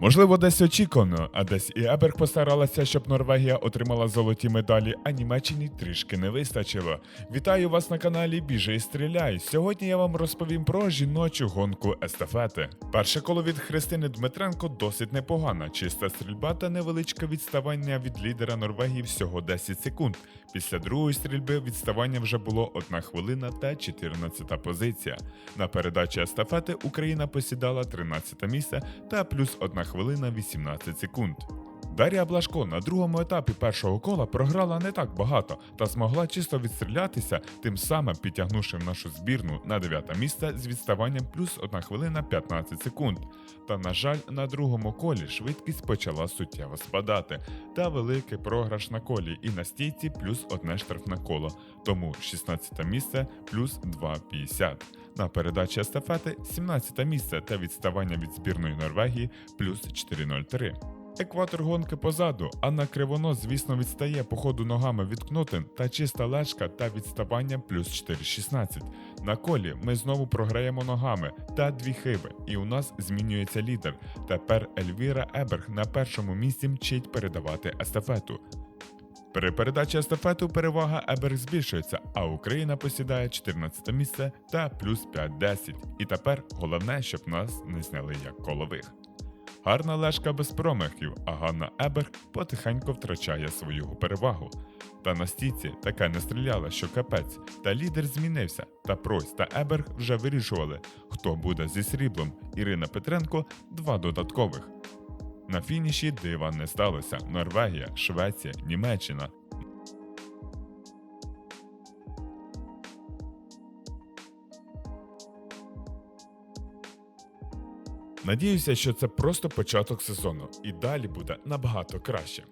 Можливо, десь очікувано, а десь і Еберг постаралася, щоб Норвегія отримала золоті медалі, а Німеччині трішки не вистачило. Вітаю вас на каналі Біжи стріляй. Сьогодні я вам розповім про жіночу гонку естафети. Перше коло від Христини Дмитренко досить непогана, чиста стрільба та невеличке відставання від лідера Норвегії всього 10 секунд. Після другої стрільби відставання вже було 1 хвилина та 14 позиція. На передачі естафети Україна посідала 13 місце та плюс 1 хвилина 18 секунд. Дар'я Блашко на другому етапі першого кола програла не так багато та змогла чисто відстрілятися, тим самим підтягнувши нашу збірну на дев'яте місце з відставанням плюс 1 хвилина 15 секунд. Та, на жаль, на другому колі швидкість почала суттєво спадати, та великий програш на колі і на стійці плюс одне штрафне коло, тому 16 місце плюс 2,50. На передачі естафети 17 місце та відставання від збірної Норвегії плюс 4,03. Екватор гонки позаду, а на кривонос, звісно, відстає по ходу ногами від Кнутен та чиста лечка та відставання плюс 4,16. На колі ми знову програємо ногами та дві хиби, і у нас змінюється лідер. Тепер Ельвіра Еберг на першому місці мчить передавати естафету. При передачі естафету перевага Еберг збільшується, а Україна посідає 14 місце та плюс 5-10. І тепер головне, щоб нас не зняли як колових. Гарна лешка без промахів, а Ганна Еберг потихеньку втрачає свою перевагу. Та на стійці таке не стріляла, що капець, та лідер змінився. Та Пройс та Еберг вже вирішували, хто буде зі сріблом. Ірина Петренко два додаткових. На фініші дива не сталося. Норвегія, Швеція, Німеччина. Надіюся, що це просто початок сезону, і далі буде набагато краще.